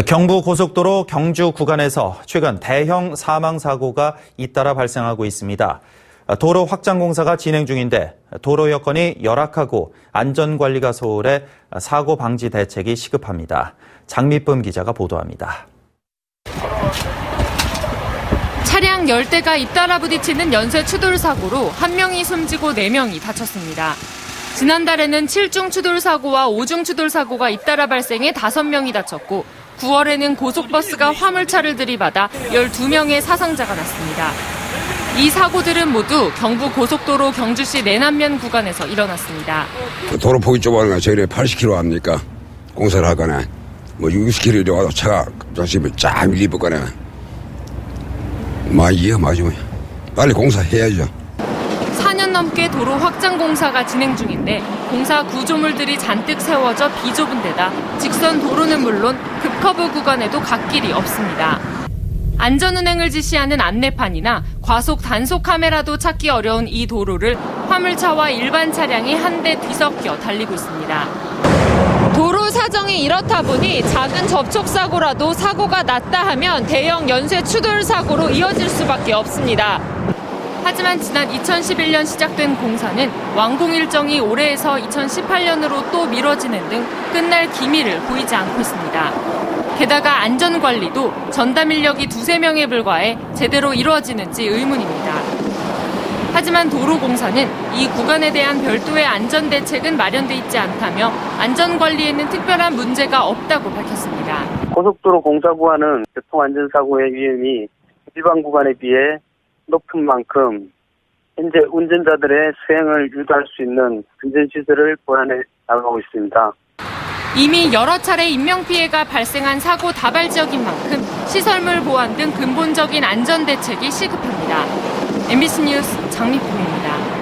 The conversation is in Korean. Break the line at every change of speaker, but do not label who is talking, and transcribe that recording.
경부 고속도로 경주 구간에서 최근 대형 사망 사고가 잇따라 발생하고 있습니다. 도로 확장 공사가 진행 중인데 도로 여건이 열악하고 안전 관리가 소홀해 사고 방지 대책이 시급합니다. 장미쁨 기자가 보도합니다.
차량 10대가 잇따라 부딪히는 연쇄 추돌 사고로 한 명이 숨지고 4명이 다쳤습니다. 지난달에는 7중 추돌 사고와 5중 추돌 사고가 잇따라 발생해 5명이 다쳤고 9월에는 고속버스가 화물차를 들이받아 12명의 사상자가 났습니다. 이 사고들은 모두 경부 고속도로 경주시 내남면 구간에서 일어났습니다.
그 도로 폭이 좁아가 저희는 80km 합니까? 공사를 하거나 뭐 60km 이리 와도 차가 조심히 쫙 밀리거나 많이 위험하죠. 빨리 공사해야죠.
4년 넘게 도로 확장 공사가 진행 중인데 공사 구조물들이 잔뜩 세워져 비좁은 데다 직선 도로는 물론 급커브 구간에도 갓길이 없습니다. 안전운행을 지시하는 안내판이나 과속 단속 카메라도 찾기 어려운 이 도로를 화물차와 일반 차량이 한데 뒤섞여 달리고 있습니다. 도로 사정이 이렇다 보니 작은 접촉 사고라도 사고가 났다 하면 대형 연쇄 추돌 사고로 이어질 수밖에 없습니다. 하지만 지난 2011년 시작된 공사는 완공 일정이 올해에서 2018년으로 또 미뤄지는 등 끝날 기미를 보이지 않고 있습니다. 게다가 안전 관리도 전담 인력이 두세 명에 불과해 제대로 이루어지는지 의문입니다. 하지만 도로공사는 이 구간에 대한 별도의 안전 대책은 마련돼 있지 않다며 안전 관리에는 특별한 문제가 없다고 밝혔습니다.
고속도로 공사 구간은 교통안전사고의 위험이 일반 구간에 비해 높은 만큼 현재 운전자들의 수행을 유도할 수 있는 안전시설을 보완해 나가고 있습니다.
이미 여러 차례 인명피해가 발생한 사고 다발 지역인 만큼 시설물 보안 등 근본적인 안전 대책이 시급합니다. MBC 뉴스 장미품입니다.